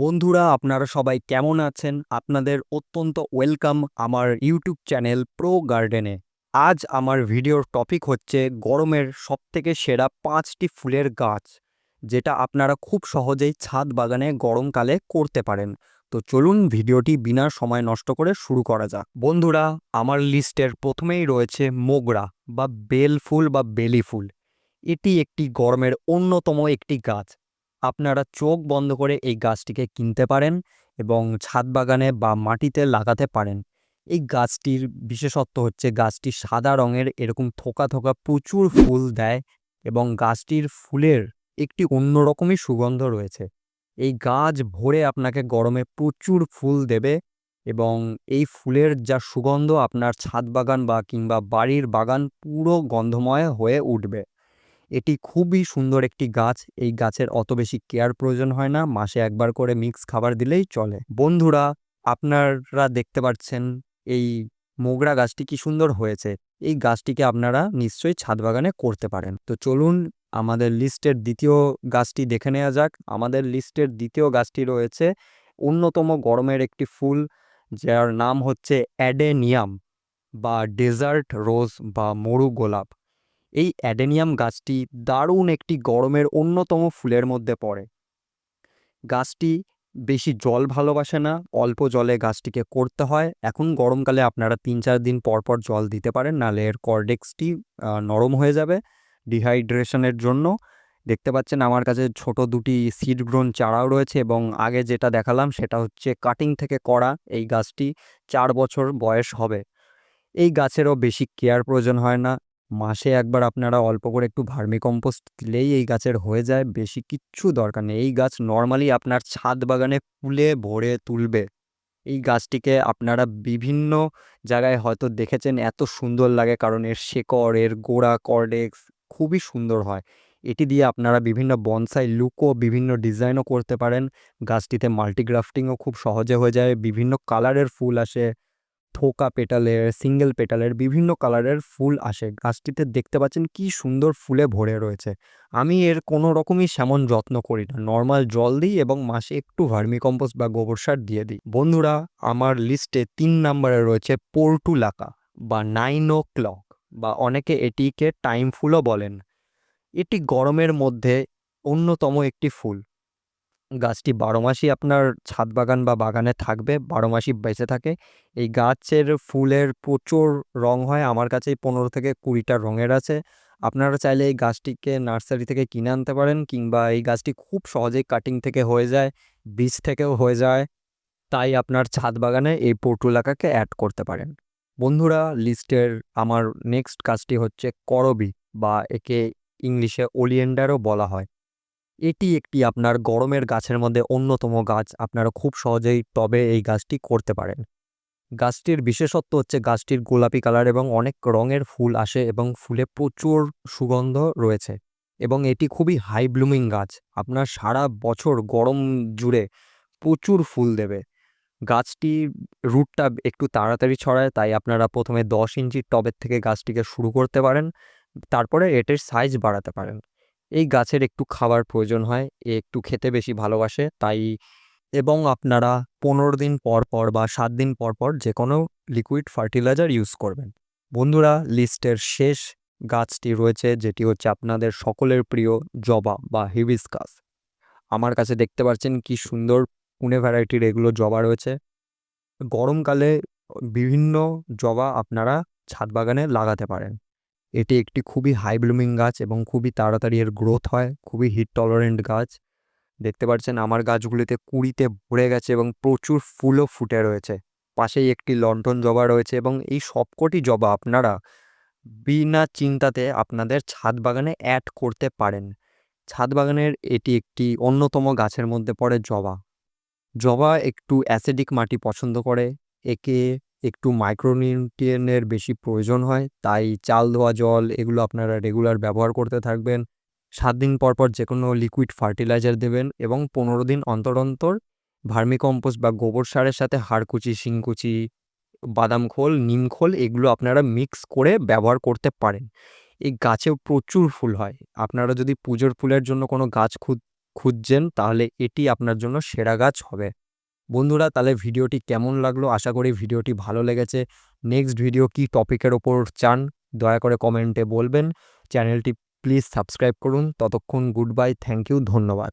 বন্ধুরা, আপনারা সবাই কেমন আছেন? আপনাদের অত্যন্ত ওয়েলকাম আমার ইউটিউব চ্যানেল প্রো গার্ডেনে আজ আমার ভিডিওর টপিক হচ্ছে গরমের সবথেকে সেরা পাঁচটি ফুলের গাছ, যেটা আপনারা খুব সহজেই ছাদ বাগানে গরমকালে করতে পারেন। তো চলুন ভিডিওটি বিনা সময় নষ্ট করে শুরু করা যাক। বন্ধুরা, আমার লিস্টের প্রথমেই রয়েছে মোগরা বা বেল ফুল বা বেলি ফুল। এটি একটি গরমের অন্যতম একটি গাছ। আপনারা চোখ বন্ধ করে এই গাছটিকে কিনতে পারেন এবং ছাদ বাগানে বা মাটিতে লাগাতে পারেন। এই গাছটির বিশেষত্ব হচ্ছে গাছটি সাদা রঙের, এরকম থোকা থোকা প্রচুর ফুল দেয় এবং গাছটির ফুলের একটি অন্যরকমই সুগন্ধ রয়েছে। এই গাছ ভরে আপনাকে গরমে প্রচুর ফুল দেবে এবং এই ফুলের যা সুগন্ধ আপনার ছাদ বাগান বা কিংবা বাড়ির বাগান পুরো গন্ধময় হয়ে উঠবে। এটি খুবই সুন্দর একটি গাছ। এই গাছের অত বেশি কেয়ার প্রয়োজন হয় না। মাসে একবার করে মিক্স খাবার দিলেই চলে। বন্ধুরা, আপনারা দেখতে পাচ্ছেন এই মোগরা গাছটি কি সুন্দর হয়েছে। এই গাছটিকে আপনারা নিশ্চয়ই ছাদ বাগানে করতে পারেন। তো চলুন, আমাদের লিস্টের দ্বিতীয় গাছটি দেখে নেওয়া যাক। আমাদের লিস্টের দ্বিতীয় গাছটি রয়েছে অন্যতম গরমের একটি ফুল, যার নাম হচ্ছে অ্যাডেনিয়াম বা ডেজার্ট রোজ বা মরু গোলাপ। এই অ্যাডেনিয়াম গাছটি দারুণ একটি গরমের অন্যতম ফুলের মধ্যে পড়ে। গাছটি বেশি জল ভালোবাসে না, অল্প জলে গাছটিকে করতে হয়। এখন গরমকালে আপনারা তিন চার দিন পর পর জল দিতে পারেন, নাহলে এর কর্ডেক্সটি নরম হয়ে যাবে ডিহাইড্রেশনের জন্য। দেখতে পাচ্ছেন আমার কাছে ছোট দুটি সিড গ্রোন চারাও রয়েছে এবং আগে যেটা দেখালাম সেটা হচ্ছে কাটিং থেকে করা এই গাছটি চার বছর বয়স হবে। এই গাছেরও বেশি কেয়ার প্রয়োজন হয় না মাসে একবার আপনারা অল্প করে একটু ভার্মি কম্পোস্ট দিলেই এই গাছের হয়ে যায়, বেশি কিচ্ছু দরকার নেই। এই গাছ নর্মালি আপনার ছাদ বাগানে ফুলে ভরে তুলবে। এই গাছটিকে আপনারা বিভিন্ন জায়গায় হয়তো দেখেছেন, এত সুন্দর লাগে কারণ এর শেকড়, এর গোড়া, কর্ডেক্স খুবই সুন্দর হয়। এটি দিয়ে আপনারা বিভিন্ন বনসাই লুকও, বিভিন্ন ডিজাইনও করতে পারেন। গাছটিতে মাল্টিগ্রাফটিংও খুব সহজে হয়ে যায়, বিভিন্ন কালারের ফুল আসে। থোকা পেটালের, সিঙ্গেল পেটালের, বিভিন্ন কালারের ফুল আসে। গাছটিতে দেখতে পাচ্ছেন কি সুন্দর ফুলে ভরে রয়েছে। আমি এর কোনো রকমই সেমন যত্ন করি না। নর্মাল জল দিই এবং মাসে একটু ভার্মি কম্পোস্ট বা গোবর সার দিয়ে দিই। বন্ধুরা, আমার লিস্টে তিন নম্বরে রয়েছে পোর্টুলাকা বা নাইন ও ক্লক বা অনেকে এটিকে টাইম ফুলও বলেন। এটি গরমের মধ্যে অন্যতম একটি ফুল। গাছটি বারো মাসই আপনার ছাদ বাগান বা বাগানে থাকবে, বারো মাসই বেঁচে থাকে। এই গাছের ফুলের প্রচুর রং হয়, আমার কাছে পনেরো থেকে কুড়িটা রঙের আছে। আপনারা চাইলে এই গাছটিকে নার্সারি থেকে কিনে আনতে পারেন কিংবা এই গাছটি খুব সহজেই কাটিং থেকে হয়ে যায়, বীজ থেকেও হয়ে যায়। তাই আপনার ছাদ বাগানে এই পটুলাকাকে অ্যাড করতে পারেন। বন্ধুরা, লিস্টের আমার নেক্সট গাছটি হচ্ছে করবি বা একে ইংলিশে ওলিয়েন্ডারও বলা হয়। এটি একটি আপনার গরমের গাছের মধ্যে অন্যতম গাছ। আপনারা খুব সহজেই টবে এই গাছটি করতে পারেন। গাছটির বিশেষত্ব হচ্ছে গাছটির গোলাপি কালার এবং অনেক রঙের ফুল আসে এবং ফুলে প্রচুর সুগন্ধ রয়েছে এবং এটি খুবই হাই ব্লুমিং গাছ। আপনার সারা বছর গরম জুড়ে প্রচুর ফুল দেবে। গাছটি রুটটা একটু তাড়াতাড়ি ছড়ায়, তাই আপনারা প্রথমে দশ ইঞ্চির টবের থেকে গাছটিকে শুরু করতে পারেন। তারপরে এটির সাইজ বাড়াতে পারেন। এই গাছের একটু খাবার প্রয়োজন হয়, এ একটু খেতে বেশি ভালোবাসে, তাই এবং আপনারা পনেরো দিন পর পর বা সাত দিন পর পর যে কোনো লিকুইড ফার্টিলাইজার ইউজ করবেন। বন্ধুরা লিস্টের শেষ গাছটি রয়েছে, যেটি হচ্ছে আপনাদের সকলের প্রিয় জবা বা হিবিসকাস আমার কাছে দেখতে পাচ্ছেন কি সুন্দর পুনে ভ্যারাইটির এগুলো জবা রয়েছে। গরমকালে বিভিন্ন জবা আপনারা ছাদ বাগানে লাগাতে পারেন। এটি একটি খুবই হাই ব্লুমিং গাছ এবং খুবই তাড়াতাড়ি এর গ্রোথ হয়, খুবই হিট টলারেন্ট গাছ। দেখতে পাচ্ছেন আমার গাছগুলিতে কুড়িতে ভরে গেছে এবং প্রচুর ফুলও ফুটে রয়েছে। পাশেই একটি লন্ঠন জবা রয়েছে এবং এই সবকটি জবা আপনারা বিনা চিন্তাতে আপনাদের ছাদ বাগানে অ্যাড করতে পারেন। ছাদ বাগানের এটি একটি অন্যতম গাছের মধ্যে পড়ে জবা। জবা একটু অ্যাসিডিক মাটি পছন্দ করে, একে একটু মাইক্রোনিউট্রিয়েন্টের বেশি প্রয়োজন হয়, তাই চাল ধোয়া জল এগুলো আপনারা রেগুলার ব্যবহার করতে থাকবেন। সাত দিন পর পর যে কোনো লিকুইড ফার্টিলাইজার দেবেন এবং পনেরো দিন অন্তর অন্তর ভার্মিকম্পোস্ট বা গোবর সারের সাথে হাড়কুচি, শিংকুচি, বাদাম খোল, নিম খোল এগুলো আপনারা মিক্স করে ব্যবহার করতে পারেন। এই গাছেও প্রচুর ফুল হয়। আপনারা যদি পুজোর ফুলের জন্য কোনো গাছ খুঁজ খুঁজছেন তাহলে এটি আপনার জন্য সেরা গাছ হবে। বন্ধুরা, তাহলে ভিডিওটি কেমন লাগল? আশা করি ভিডিওটি ভালো লেগেছে। নেক্সট ভিডিও কি টপিকের ওপর চান, দয়া করে কমেন্টে বলবেন। চ্যানেলটি প্লিজ সাবস্ক্রাইব করুন। ততক্ষণ গুড বাই, থ্যাংক ইউ, ধন্যবাদ।